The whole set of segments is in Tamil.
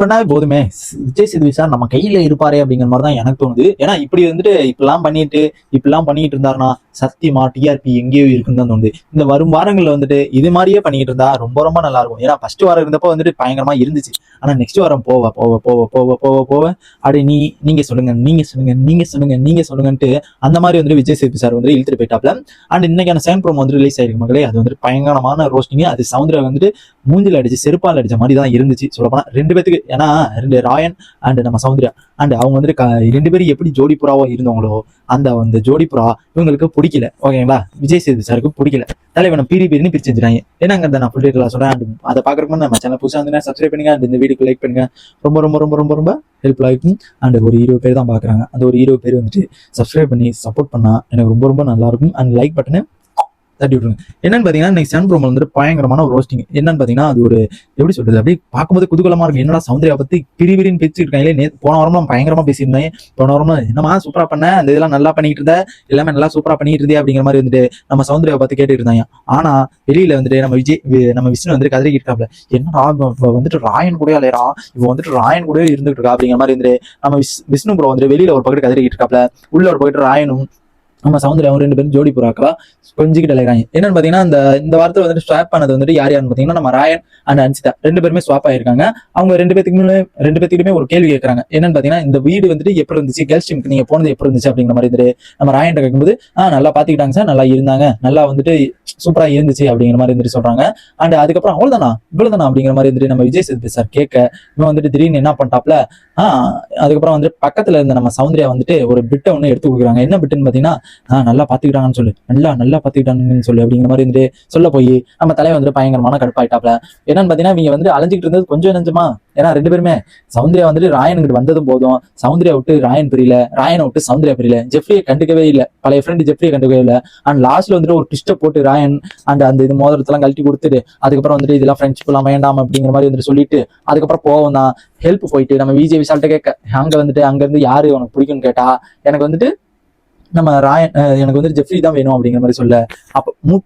பண்ணாவே போதுமே. விஜய் சேதுபதி சார் நம்ம கையில இருப்பாரே அப்படிங்கிற மாதிரி தான் எனக்கு தோணுது. ஏன்னா இப்படி வந்துட்டு இப்படிலாம் பண்ணிட்டு இப்படிலாம் பண்ணிட்டு இருந்தாருன்னா சத்தியமா டிஆர்பி எங்கேயோ இருக்குன்னு தான் தோணுது. இந்த வரும் வாரங்கள்ல வந்துட்டு இது மாதிரியே பண்ணிட்டு இருந்தா ரொம்ப ரொம்ப நல்லா இருக்கும். ஏன்னா ஃபர்ஸ்ட் வாரம் இருந்தப்போ வந்துட்டு பயங்கரமா இருந்துச்சு. ஆனா நெக்ஸ்ட் வாரம் போவ போவ போவ போவ போவ போவ அப்படி நீ நீங்க சொல்லுங்க நீங்க சொல்லுங்க நீங்க சொல்லுங்க நீங்க சொல்லுங்கன்ட்டு அந்த மாதிரி வந்துட்டு விஜய் சேதுபதி சார் வந்து இழுத்துட்டு போயிட்டாப்ல. அண்ட் இன்னைக்கான சேம் ப்ரோம் வந்து ரிலீஸ் ஆயிருக்கு மக்களே. அது வந்துட்டு பயங்கரமான ரோஸ்டிங் அது சவுந்தர வந்துட்டு மூஞ்சில் அடிச்சு செருப்பால் அடிச்ச மாதிரி தான் இருந்துச்சு. சொல்லப்போனா ரெண்டு பேத்துக்கு ஏன்னா ரெண்டு ராயன் அண்ட் நம்ம சௌந்தர்யா. அண்ட் அவங்க வந்துட்டு ரெண்டு பேரும் எப்படி ஜோடி புறாவோ இருந்தவங்களோ அந்த அந்த ஜோடி புறா இவங்களுக்கு பிடிக்கல. ஓகேங்களா? விஜய் சேது சாருக்கு பிடிக்கல. தலைவனை பீரி பீரின்னு பிரிச்சு வச்சிருக்காங்க என்னங்கிறத நான் ஃபுல் டீட்டெயிலாக சொல்றேன்? அண்ட் அதை பார்க்கறதுக்கு நம்ம சேனல் புதுசாக வந்து சப்ஸ்கிரைப் பண்ணுங்க. அண்ட் இந்த வீடியோக்கு லைக் பண்ணுங்க. ரொம்ப ரொம்ப ரொம்ப ரொம்ப ரொம்ப ஹெல்ப்ஃபுல்லாக இருக்கும். அண்ட் ஒரு இருபது பேர் தான் பார்க்குறாங்க. அந்த ஒரு இருபது பேர் வந்துட்டு சப்ஸ்கிரைப் பண்ணி சப்போர்ட் பண்ணா எனக்கு ரொம்ப ரொம்ப நல்லா இருக்கும். அண்ட் லைக் பட்டனை தட்டி விட்டுருங்க. என்னன்னு பார்த்தீங்கன்னா இன்னைக்கு சன் ப்ரோமோ வந்து பயங்கரமான ஒரு ரோஸ்டிங் என்னன்னு பார்த்தீங்கன்னா அது ஒரு எப்படி சொல்றது அப்படியே பார்க்கும்போது குதூகலமா இருக்கு. என்னடா சௌந்தர்யா பத்தி பிரிவிரின்னு பேசிட்டு இருக்காங்களே. நே போன வாரம்லாம் பயங்கரமா பேசியிருந்தேன். போன வாரம் என்னமா சூப்பரா பண்ண? அந்த இதெல்லாம் நல்லா பண்ணிட்டு இருந்த? எல்லாமே நல்லா சூப்பரா பண்ணிட்டு இருந்தே அப்படிங்கிற மாதிரி வந்துட்டு நம்ம சௌந்தர்யா பார்த்து கேட்டுட்டு இருந்தாங்க. ஆனா வெளியில வந்துட்டு நம்ம விஜய் நம்ம விஷ்ணு வந்துட்டு கதறிக்கிட்டு இருக்காப்ல. என்னடா வந்துட்டு ராயன் கூட இல்லையா இவ வந்துட்டு ராயன் கூட இருந்துட்டு இருக்கா? அப்படிங்கிற மாதிரி வந்துட்டு நம்ம விஷ்ணு ப்ரோ வந்துட்டு வெளியில ஒரு பக்கத்து கதறிக்கிட்டு இருக்காப்ல. உள்ள ஒரு பக்கத்து ராயனும் நம்ம சௌந்தர்யாவும் ரெண்டு பேரும் ஜோடி புறாக்களா கொஞ்சிக்கிட்டு அலைகிறாங்க என்னன்னு பாத்தீங்கன்னா இந்த இந்த வாரத்துல வந்துட்டு ஸ்வாப் பண்ணது வந்துட்டு யார் யாருன்னு பாத்தீங்கன்னா நம்ம ராயன் அண்ட் அன்சிதா. ரெண்டு பேருமே ஸ்வாப் ஆயிருக்காங்க. அவங்க ரெண்டு பேத்துக்குமே ரெண்டு பேத்துக்குமே ஒரு கேள்வி கேட்கறாங்க என்னன்னு பாத்தீங்கன்னா இந்த வீடு வந்துட்டு எப்படி இருந்துச்சு? கேர்ள்ஸ் டீமுக்கு நீங்க போனது எப்படி இருந்துச்சு அப்படிங்கிற மாதிரி இருந்துட்டு நம்ம ராயன் கேட்கும்போது ஆஹ் நல்லா பாத்துக்கிட்டாங்க சார் நல்லா இருந்தாங்க. நல்லா வந்துட்டு சூப்பரா இருந்துச்சு அப்படிங்கிற மாதிரி இருந்துட்டு சொல்றாங்க. அண்ட் அதுக்கப்புறம் அவ்வளவுதானா? இவ்வளவுதானா? அப்படிங்கிற மாதிரி இருந்துட்டு நம்ம விஜய் சேதுபதி சார் கேட்க இவன் வந்துட்டு திடீர்னு என்ன பண்ணிட்டாப்ல? ஆஹ் அதுக்கப்புறம் வந்துட்டு பக்கத்துல இருந்த நம்ம சௌந்தர்யா வந்துட்டு ஒரு பிட்டை ஒன்று எடுத்து கொடுக்குறாங்க. என்ன பிட்டுன்னு பாத்தீங்கன்னா ஆஹ் நல்லா பாத்துக்கிட்டாங்கன்னு சொல்லு. நல்லா நல்லா பாத்துக்கிட்டாங்கன்னு சொல்லு அப்படிங்கிற மாதிரி வந்துட்டு சொல்ல போய் நம்ம தலைவர் வந்துட்டு பயங்கரமான கடுப்பாயிட்டாப்ல. என்னன்னு பாத்தீங்கன்னா இவங்க வந்து அலைஞ்சிட்டு இருந்தது கொஞ்சம் நெஞ்சமா. ஏன்னா ரெண்டு பேருமே. சௌந்தர்யா வந்துட்டு ராயன்கிட்ட வந்ததும் போதும். சௌந்தர்யா விட்டு ராயன் பிரியல. ராயனை விட்டு சௌந்தர்யா பிரியல. ஜெஃப்ரியை கண்டுக்கவே இல்லை. பழைய ஃப்ரெண்டு ஜெஃப்ரியை கண்டுக்கவே இல்லை. அண்ட் லாஸ்ட்ல வந்துட்டு ஒரு ட்விஸ்ட்டை போட்டு ராயன் அண்ட் அந்த இது மோதிரத்தெல்லாம் கழட்டி கொடுத்துட்டு அதுக்கப்புறம் வந்துட்டு இதெல்லாம் ஃப்ரெண்ட்ஷிப் எல்லாம் வேண்டாம் அப்படிங்கிற மாதிரி வந்துட்டு சொல்லிட்டு அதுக்கப்புறம் போவோம் தான் ஹெல்ப் போயிட்டு நம்ம விஜய் விஷால்கிட்ட கேட்க அங்க வந்துட்டு அங்க இருந்து யாரு உனக்கு பிடிக்கும்னு கேட்டா எனக்கு வந்துட்டு நம்ம ராயன் எனக்கு வந்து ஜெஃப்ரி தான் வேணும் அப்படிங்கிற மாதிரி சொல்ல அப்ப மூ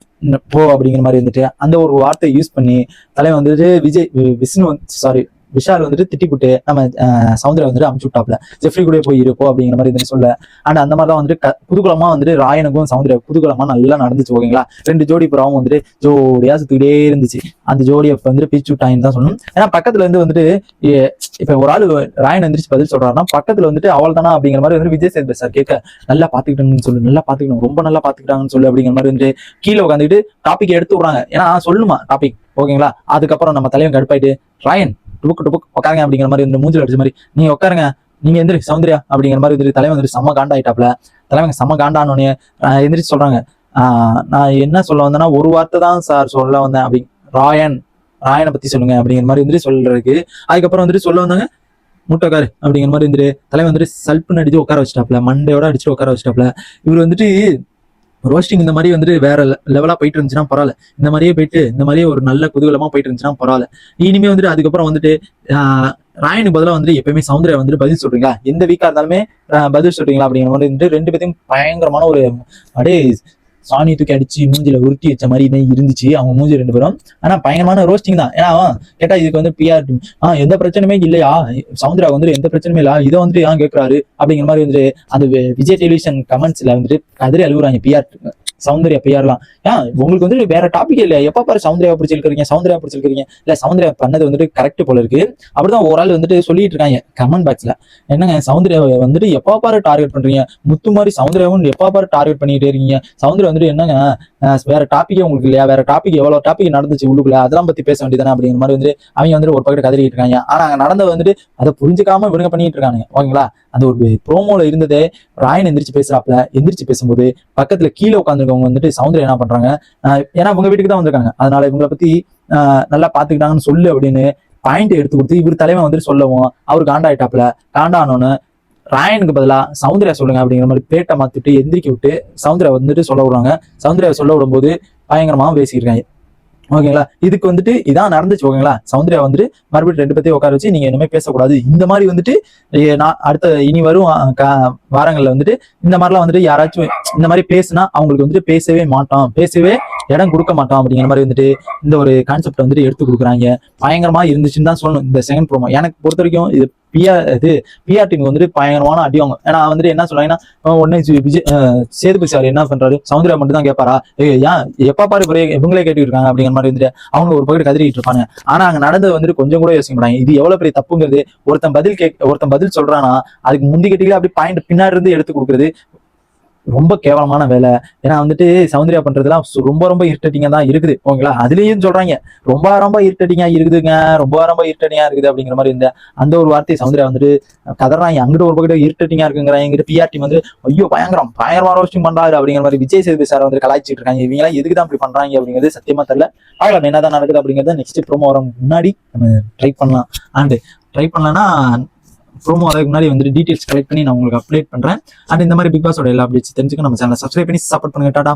போ அப்படிங்கிற மாதிரி வந்துட்டு அந்த ஒரு வார்த்தையை யூஸ் பண்ணி தலைவன் வந்துட்டு விஜய் விஷ்ணு சாரி விஷால் வந்துட்டு திட்டிப்புட்டு நம்ம அஹ், வந்துட்டு அமுச்சு விட்டாப்ல ஜெஃப்ரி கூட போய் இருப்போம் அப்படிங்கிற மாதிரி இதுன்னு சொல்ல. அண்ட் அந்த மாதிரி தான் வந்துட்டு புதுகுலமா வந்துட்டு ராயனுக்கும் சௌந்தர்யா புதுகுலமா நல்லா நடந்துச்சு ஓகேங்களா? ரெண்டு ஜோடி புறாவும் வந்துட்டு ஜோடியா சுத்திக்கிட்டே இருந்துச்சு. அந்த ஜோடியை வந்துட்டு பிச்சு விட்டாங்கன்னு தான் சொல்லணும். ஏன்னா பக்கத்துல இருந்து வந்துட்டு இப்ப ஒரு ஆள் ராயன் எந்திரிச்சு பதில் சொல்றாருன்னா பக்கத்துல வந்துட்டு அவள் தானா அப்படிங்கிற மாதிரி வந்து விஜய் சேதுபதி சார் கேட்க நல்லா பாத்துக்கிட்டாங்கன்னு சொல்லு நல்லா பாத்துக்கணும் ரொம்ப நல்லா பாத்துக்கிட்டாங்கன்னு சொல்லு அப்படிங்கிற மாதிரி வந்துட்டு கீழே உட்காந்துட்டு டாபிக் எடுத்து விடுறாங்க. ஏன்னா சொல்லுமா டாபிக் ஓகேங்களா? அதுக்கப்புறம் நம்ம தலைவன் கடுப்பாயிட்டு ராயன் டுபுக்கு டுபுக் உட்காருங்க அப்படிங்கிற மாதிரி வந்து மூஞ்சில் அடிச்ச மாதிரி நீ உட்காருங்க நீங்க எந்திரி சௌந்தர்யா அப்படிங்கிற மாதிரி வந்துட்டு தலைவன் வந்துட்டு செம்ம காண்டாயிட்டாப்ல தலைவன் செம்ம காண்டானோடனே எந்திரிச்சு சொல்றாங்க நான் என்ன சொல்ல வந்தேன்னா ஒரு வார்த்தை தான் சார் சொல்ல வந்தேன் அப்படி ராயன் ராயனை பத்தி சொல்லுங்க அப்படிங்கிற மாதிரி வந்துட்டு சொல்றதுக்கு அதுக்கப்புறம் வந்துட்டு சொல்ல வந்தாங்க முட்டைக்காரு அப்படிங்கிற மாதிரி வந்துட்டு தலைவன் வந்துட்டு சல்ப்புன்னு அடிச்சு உட்கார வச்சிட்டாப்ல மண்டையோட அடிச்சுட்டு உட்கார வச்சிட்டாப்ல இவர் வந்துட்டு ரோஸ்டிங் இந்த மாதிரி வந்துட்டு வேற லெவலா போயிட்டு இருந்துச்சுன்னா பரவாயில்ல. இந்த மாதிரியே போயிட்டு இந்த மாதிரியே ஒரு நல்ல குதூகலமா போயிட்டு இருந்துச்சுன்னா பரவாயில்ல. இனிமே வந்துட்டு அதுக்கப்புறம் வந்துட்டு ஆஹ் ராயனுக்கு பதிலா வந்துட்டு எப்பயுமே சௌந்தர்யா வந்துட்டு பதில் சொல்றீங்களா? எந்த வீக்கா இருந்தாலுமே பதில் சொல்றீங்களா அப்படிங்கிற மாதிரி வந்துட்டு ரெண்டு பேத்தையும் பயங்கரமான ஒரு அப்படியே சாணி தூக்கி அடிச்சு மூஞ்சில உருட்டி வச்ச மாதிரி தான் இருந்துச்சு. அவங்க மூஞ்சி ரெண்டு பேரும். ஆனா பயங்கரமான ரோஸ்டிங் தான். ஏன்னா கேட்டா இதுக்கு வந்து பிஆர் ஆஹ் எந்த பிரச்சனையுமே இல்லையா? சவுந்தரா வந்துட்டு எந்த பிரச்சனையுமே இல்ல இதை வந்துட்டு ஏன் கேட்கறாரு அப்படிங்கிற மாதிரி வந்துட்டு அந்த விஜய் டெலிவிஷன் கமெண்ட்ஸ்ல வந்துட்டு கதறி அழுகுறாங்க பிஆர் சௌந்தர்யா பிஆர்லாம் ஏன்? உங்களுக்கு வந்து வேற டாபிக் இல்ல எப்ப பாரு சௌந்தர்யா பிடிச்சிருக்கீங்க சௌந்தர்யா பிடிச்சிருக்கீங்க இல்ல சௌந்தர்யா பண்ணது வந்துட்டு கரெக்ட் போல இருக்கு. அப்படிதான் ஒரு ஆள் வந்துட்டு சொல்லிட்டு இருக்காங்க கமெண்ட் பாக்ஸ்ல என்னங்க சௌந்தர்யாவை வந்துட்டு எப்ப பாரு டார்கெட் பண்றீங்க? முத்து மாதிரி சௌந்தர்யாவும் எப்ப பாரு டார்கெட் பண்ணிட்டே இருக்கீங்க? சௌந்தர்யா வந்துட்டு என்னங்க வேற டாபிக்கே உங்களுக்கு இல்லையா? வேற டாபிக் எவ்வளவு டாபிக் நடந்துச்சு உள்ளுக்குள்ள? அதெல்லாம் பத்தி பேச வேண்டியதானே அப்படிங்கிற மாதிரி வந்து அவங்க வந்துட்டு ஒரு பக்கத்து கதறிட்டு இருக்காங்க. ஆனா அங்க நடந்த வந்துட்டு அதை புரிஞ்சுக்காம இவனுங்க பண்ணிட்டு இருக்கானுங்க. ஓகேங்களா? அந்த ஒரு ப்ரோமோல இருந்ததே ராயன் எந்திரிச்சு பேசுறாப்ல எந்திரிச்சு பேசும்போது பக்கத்துல கீழே இருக்கவங்க வந்துட்டு சௌந்தர்யா என்ன பண்றாங்க? ஏன்னா உங்க வீட்டுக்கு தான் வந்திருக்காங்க. அதனால இவங்களை பத்தி ஆஹ் நல்லா பாத்துக்கிட்டாங்கன்னு சொல்லு அப்படின்னு பாயிண்ட் எடுத்து கொடுத்து இவர் தலைவன் வந்துட்டு சொல்லவும் அவர் காண்டாயிட்டாப்ல காண்டானோன்னு ராயனுக்கு பதிலா சவுந்தர்யா சொல்லுங்க அப்படிங்கிற மாதிரி பேட்டை மாத்திட்டு எந்திரிக்க விட்டு சவுந்தர்யா வந்துட்டு சொல்ல விடுறாங்க. சவுந்தர்யா சொல்ல விடும்போது பயங்கரமா பேசியிருக்காங்க ஓகேங்களா? இதுக்கு வந்துட்டு இதான் நடந்துச்சு ஓகேங்களா? சௌந்தர்யா வந்துட்டு மறுபடியும் ரெண்டு பேத்தையும் உட்கார வச்சு நீங்க இனிமே பேசக்கூடாது. இந்த மாதிரி வந்துட்டு நான் அடுத்த இனி வரும் வாரங்கள்ல வந்துட்டு இந்த மாதிரிலாம் வந்துட்டு யாராச்சும் இந்த மாதிரி பேசுனா அவங்களுக்கு வந்துட்டு பேசவே மாட்டோம் பேசவே இடம் கொடுக்க மாட்டோம் அப்படிங்கிற மாதிரி வந்துட்டு இந்த ஒரு கான்செப்ட் வந்துட்டு எடுத்து கொடுக்குறாங்க. பயங்கரமா இருந்துச்சுன்னு தான் சொல்லணும். இந்த செகண்ட் ப்ரோமோ எனக்கு பொறுத்த வரைக்கும் இது பிஆர் இது பிஆர் டீமுக்கு வந்துட்டு பயங்கரமான அடி வாங்கும். ஏன்னா வந்துட்டு என்ன சொல்றாங்கன்னா உடனே விஜய் சேதுபதி சார் என்ன பண்றாரு? சவுந்தர்யா மட்டும் தான் கேட்பாரா ஏ ஏன் எப்ப பாரு ஒரே இவங்களே கேட்டுட்டு இருக்காங்க அப்படிங்கிற மாதிரி வந்துட்டு அவங்க ஒரு பக்கத்து கதறிட்டு இருப்பாங்க. ஆனா அங்க நடந்தது வந்துட்டு கொஞ்சம் கூட யோசிக்க மாட்டாங்க. இது எவ்வளவு பெரிய தப்புங்கிறது ஒருத்தன் பதில் கே ஒருத்தன் பதில் சொல்றானா அதுக்கு முந்தி கேட்டீங்களா அப்படி பாயிண்ட் பின்னாடி இருந்து எடுத்து கொடுக்குறது ரொம்ப கேவலமான வேலை. ஏன்னா வந்துட்டு சௌந்தர்யா பண்றதுலாம் ரொம்ப ரொம்ப இரிட்டேட்டிங்கா தான் இருக்குது. ஓகேங்களா? அதுலயும் சொல்றாங்க ரொம்ப ரொம்ப இரிட்டேட்டிங்கா இருக்குதுங்க ரொம்ப ரொம்ப இரிட்டேட்டிங்கா இருக்குது அப்படிங்கிற மாதிரி இருந்த அந்த ஒரு வார்த்தை சௌந்தர்யா வந்துட்டு கதறாங்க. அங்கிட்ட ஒரு பக்கத்து இரிட்டேட்டிங்கா இருக்குங்கிறாங்க எங்கிட்ட பிஆர்டி வந்து ஐயோ பயங்கரம் பயங்கரமா ரோஸ்டிங் பண்றாரு அப்படிங்கிற மாதிரி விஜய் சேதுபதி சார் வந்து கலாய்ச்சிட்டு இருக்காங்க. இவங்க எல்லாம் எதுக்கு தான் பண்றாங்க அப்படிங்கிறது சத்தியமா தெரியல. ஆகலாம் என்னதான் நடக்குது அப்படிங்கறத நெக்ஸ்ட் ப்ரோமோ வர முன்னாடி நம்ம ட்ரை பண்ணலாம். அண்ட் ட்ரை பண்ணலன்னா ப்ரோமோ அதுக்கு முன்னாடி வந்துட்டு டீடைல்ஸ் கலெக்ட் பண்ணி நான் உங்களுக்கு அப்டேட் பண்றேன். அண்ட் இந்த மாதிரி பிக் பாஸோட எல்லா அப்டேட்ஸ் தெரிஞ்சுக்க நம்ம சேனல் சப்ஸ்கிரைப் பண்ணி சப்போர்ட் பண்ணுங்க. டாடா.